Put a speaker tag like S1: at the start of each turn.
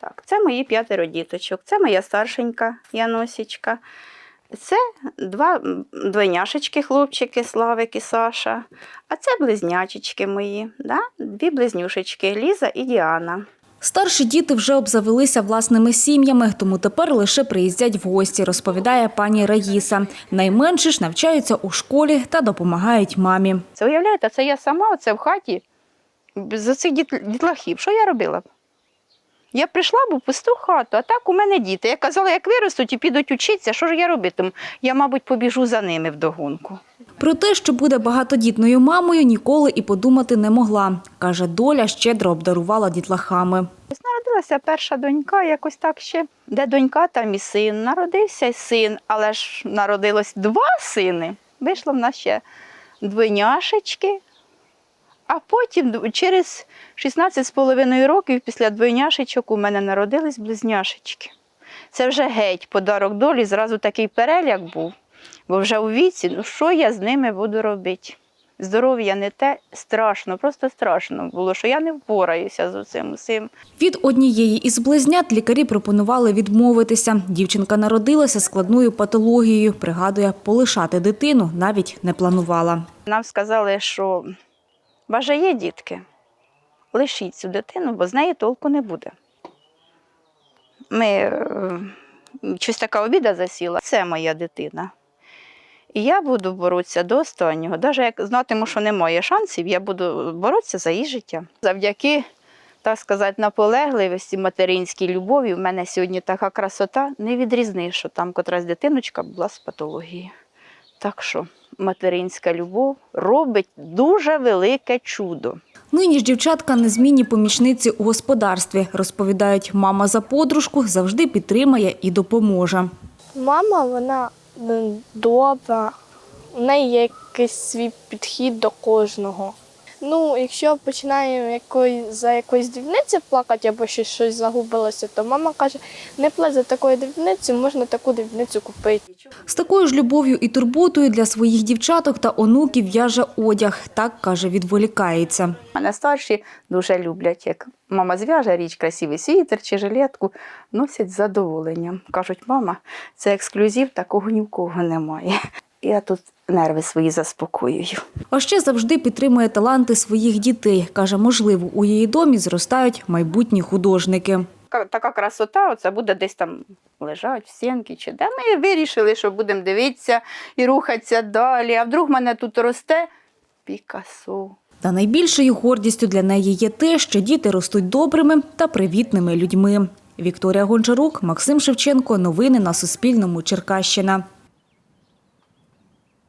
S1: Так, це мої п'ятеро діточок. Це моя старшенька Яносічка. Це два двойняшечки, хлопчики, Славик і Саша. А це близнячечки мої, да? дві близнюшечки Ліза і Діана.
S2: Старші діти вже обзавелися власними сім'ями, тому тепер лише приїздять в гості, розповідає пані Раїса. Найменші ж навчаються у школі та допомагають мамі.
S1: Це уявляєте, це я сама оце в хаті з цих дітлахів. Що я робила б? Я прийшла б у пусту хату, а так у мене діти. Я казала, як виростуть і підуть учитися, що ж я робитиму? Я, мабуть, побіжу за ними вдогонку.
S2: Про те, що буде багатодітною мамою, ніколи і подумати не могла. Каже, доля щедро обдарувала дітлахами.
S1: Народилася перша донька, якось так ще. Де донька, там і син. Народився й син, але ж народилось два сини. Вийшло в нас ще двойняшечки. А потім, через 16 з половиною років після двойняшечок у мене народились близняшечки. Це вже геть подарок долі, зразу такий переляк був. Бо вже у віці, ну що я з ними буду робити? Здоров'я не те страшно, просто страшно було, що я не впораюся з цим усім.
S2: Від однієї із близнят лікарі пропонували відмовитися. Дівчинка народилася складною патологією. Пригадує, полишати дитину навіть не планувала.
S1: Нам сказали, що бажає дітки, лишіть цю дитину, бо з неї толку не буде. Ми е, щось така обіда засіла. Це моя дитина. І я буду боротися до останнього. Навіть як знатиму, що немає шансів, я буду боротися за її життя. Завдяки, так сказати, наполегливості, материнській любові, в мене сьогодні така красота, не відрізниш, що там котрась дитиночка була з патологією. Так що материнська любов робить дуже велике чудо.
S2: Нині ж дівчатка незмінні помічниці у господарстві. Розповідають, мама за подружку завжди підтримає і допоможе.
S3: Мама, вона добра, у неї є якийсь свій підхід до кожного. Ну, якщо починає якої, за якоїсь дрібниці плакати або щось, щось загубилося, то мама каже, не плач за такою дрібницею, можна таку дрібницю купити.
S2: З такою ж любов'ю і турботою для своїх дівчаток та онуків в'яже одяг. Так, каже, відволікається.
S1: Мене старші дуже люблять, як мама зв'яже річ, красивий світер чи жилетку, носять з задоволенням. Кажуть, мама, це ексклюзив, такого ні в кого немає. Я тут нерви свої заспокоюю.
S2: А ще завжди підтримує таланти своїх дітей. Каже, можливо, у її домі зростають майбутні художники.
S1: Така красота, оце буде десь там лежать в стінки чи де. Ми вирішили, що будемо дивитися і рухатися далі. А вдруг мене тут росте Пікасо.
S2: Та найбільшою гордістю для неї є те, що діти ростуть добрими та привітними людьми. Вікторія Гончарук, Максим Шевченко. Новини на Суспільному. Черкащина.